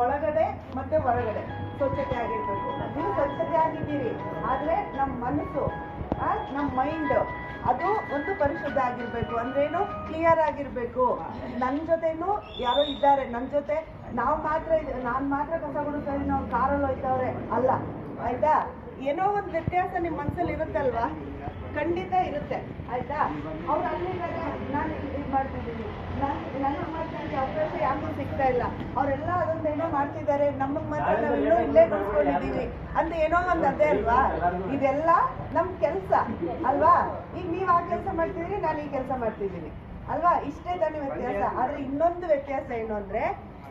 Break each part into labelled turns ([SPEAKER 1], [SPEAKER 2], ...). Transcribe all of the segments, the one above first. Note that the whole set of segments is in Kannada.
[SPEAKER 1] ಒಳಗಡೆ ಮತ್ತೆ ಹೊರಗಡೆ ಸ್ವಚ್ಛತೆ ಆಗಿರ್ಬೇಕು. ನೀವು ಸ್ವಚ್ಛತೆ ಆಗಿದ್ದೀರಿ, ಆದ್ರೆ ನಮ್ಮ ಮನಸ್ಸು ನಮ್ಮ ಮೈಂಡ್ ಅದು ಒಂದು ಪರಿಶುದ್ಧ ಆಗಿರ್ಬೇಕು. ಅಂದ್ರೇನು? ಕ್ಲಿಯರ್ ಆಗಿರ್ಬೇಕು. ನನ್ನ ಜೊತೆನೂ ಯಾರೋ ಇದ್ದಾರೆ. ನನ್ನ ಜೊತೆ ನಾವು ಮಾತ್ರ ನಾನು ಮಾತ್ರ ಕಸ ಗುಡಿಸ್ತಾರೆ ನಾವು ಕಾರಲ್ಲಿ ಹೋಯ್ತವ್ರೆ ಅಲ್ಲ, ಆಯ್ತಾ? ಏನೋ ಒಂದು ವ್ಯತ್ಯಾಸ ನಿಮ್ಮ ಮನಸ್ಸಲ್ಲಿ ಇರುತ್ತಲ್ವಾ? ಖಂಡಿತ ಇರುತ್ತೆ, ಆಯ್ತಾ? ಅವ್ರು ಅಲ್ಲಿದ್ದಾರೆ ನಾನು ಇದು ಮಾಡ್ತಿದ್ದೀನಿ. ನಾನು ನನಗೆ ಮಾಡ್ತಾರೆ ಅವಕಾಶ ಯಾಕೂ ಸಿಗ್ತಾ ಇಲ್ಲ. ಅವರೆಲ್ಲ ಅದೊಂದೇನೋ ಮಾಡ್ತಿದ್ದಾರೆ. ನಮಗೆ ಮಾತ್ರ ನಾವು ಇನ್ನೂ ಇಲ್ಲೇ ಕುಳಿಸ್ಕೊಂಡಿದ್ದೀವಿ ಅಂತ ಏನೋ ಒಂದು ಅದೇ ಅಲ್ವಾ? ಇದೆಲ್ಲ ನಮ್ಮ ಕೆಲಸ, ಅಲ್ವಾ? ಈಗ ನೀವು ಆ ಕೆಲಸ ಮಾಡ್ತಿದ್ದೀರಿ, ನಾನು ಈ ಕೆಲಸ ಮಾಡ್ತಿದ್ದೀನಿ. ಅಲ್ವಾ? ಇಷ್ಟೇ ತಾನೇ ವ್ಯತ್ಯಾಸ. ಆದರೆ ಇನ್ನೊಂದು ವ್ಯತ್ಯಾಸ ಏನು ಅಂದರೆ,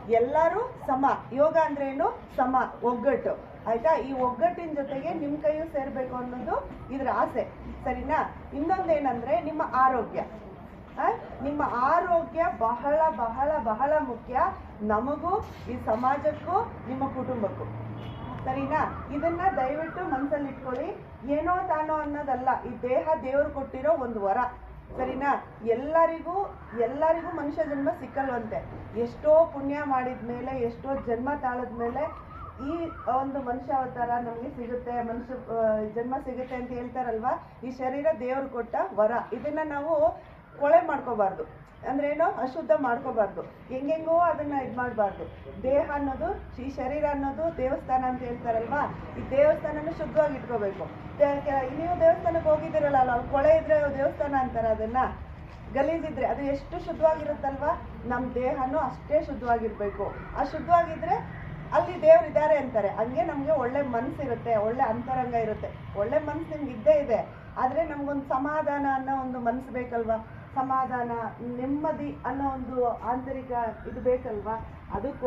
[SPEAKER 1] ಎಲ್ಲರೂ ಸಮ. ಯೋಗ ಅಂದ್ರೆ ಏನು? ಸಮ, ಒಗ್ಗಟ್ಟು. ಆಯ್ತಾ? ಈ ಒಗ್ಗಟ್ಟಿನ ಜೊತೆಗೆ ನಿಮ್ಮ ಕೈಯೂ ಸೇರಬೇಕು ಅನ್ನೋದು ಇದ್ರ ಆಸೆ. ಸರಿನಾ? ಇನ್ನೊಂದೇನಂದ್ರೆ ನಿಮ್ಮ ಆರೋಗ್ಯ. ನಿಮ್ಮ ಆರೋಗ್ಯ ಬಹಳ ಬಹಳ ಬಹಳ ಮುಖ್ಯ ನಮಗೂ, ಈ ಸಮಾಜಕ್ಕೂ, ನಿಮ್ಮ ಕುಟುಂಬಕ್ಕೂ. ಸರಿನಾ? ಇದನ್ನ ದಯವಿಟ್ಟು ಮನಸ್ಸಲ್ಲಿ ಇಟ್ಕೊಳ್ಳಿ. ಏನೋ ತಾನೋ ಅನ್ನೋದಲ್ಲ, ಈ ದೇಹ ದೇವರು ಕೊಟ್ಟಿರೋ ಒಂದು ವರ. ಸರಿನಾ? ಎಲ್ಲರಿಗೂ ಎಲ್ಲರಿಗೂ ಮನುಷ್ಯ ಜನ್ಮ ಸಿಕ್ಕಲ್ವಂತೆ. ಎಷ್ಟೋ ಪುಣ್ಯ ಮಾಡಿದ ಮೇಲೆ ಎಷ್ಟೋ ಜನ್ಮ ತಾಳದ ಮೇಲೆ ಈ ಒಂದು ಮನುಷ್ಯ ಅವತಾರ ನಮಗೆ ಸಿಗುತ್ತೆ, ಮನುಷ್ಯ ಜನ್ಮ ಸಿಗುತ್ತೆ ಅಂತ ಹೇಳ್ತಾರಲ್ವಾ? ಈ ಶರೀರ ದೇವರು ಕೊಟ್ಟ ವರ. ಇದನ್ನ ನಾವು ಕೊಳೆ ಮಾಡ್ಕೋಬಾರ್ದು. ಅಂದ್ರೆ ಏನು? ಅಶುದ್ಧ ಮಾಡ್ಕೋಬಾರ್ದು. ಹೆಂಗೆಂಗೋ ಅದನ್ನ ಇದು ಮಾಡಬಾರ್ದು. ದೇಹ ಅನ್ನೋದು, ಈ ಶರೀರ ಅನ್ನೋದು ದೇವಸ್ಥಾನ ಅಂತ ಹೇಳ್ತಾರಲ್ವಾ? ಈ ದೇವಸ್ಥಾನನ ಶುದ್ಧವಾಗಿ ಇಟ್ಕೋಬೇಕು. ನೀವು ದೇವಸ್ಥಾನಕ್ಕೆ ಹೋಗಿದ್ದೀರಲ್ಲ ಅಲ್ಲಿ ಕೊಳೆ ಇದ್ರೆ ದೇವಸ್ಥಾನ ಅಂತಾರೆ ಅದನ್ನ. ಗಲೀಜಿದ್ರೆ ಅದು ಎಷ್ಟು ಶುದ್ಧವಾಗಿರುತ್ತಲ್ವಾ? ನಮ್ಮ ದೇಹನೂ ಅಷ್ಟೇ ಶುದ್ಧವಾಗಿರ್ಬೇಕು. ಆ ಶುದ್ಧವಾಗಿದ್ರೆ ಅಲ್ಲಿ ದೇವ್ರು ಇದ್ದಾರೆ ಅಂತಾರೆ. ಹಂಗೆ ನಮಗೆ ಒಳ್ಳೆ ಮನಸ್ಸಿರುತ್ತೆ ಒಳ್ಳೆ ಅಂತರಂಗ ಇರುತ್ತೆ. ಒಳ್ಳೆ ಮನಸ್ಸು ನಿಮ್ಗೆ ಇದ್ದೇ ಇದೆ. ಆದರೆ ನಮ್ಗೊಂದು ಸಮಾಧಾನ ಅನ್ನೋ ಒಂದು ಮನಸ್ಸು ಬೇಕಲ್ವಾ? ಸಮಾಧಾನ, ನೆಮ್ಮದಿ ಅನ್ನೋ ಒಂದು ಆಂತರಿಕ ಇದು ಬೇಕಲ್ವಾ? ಅದು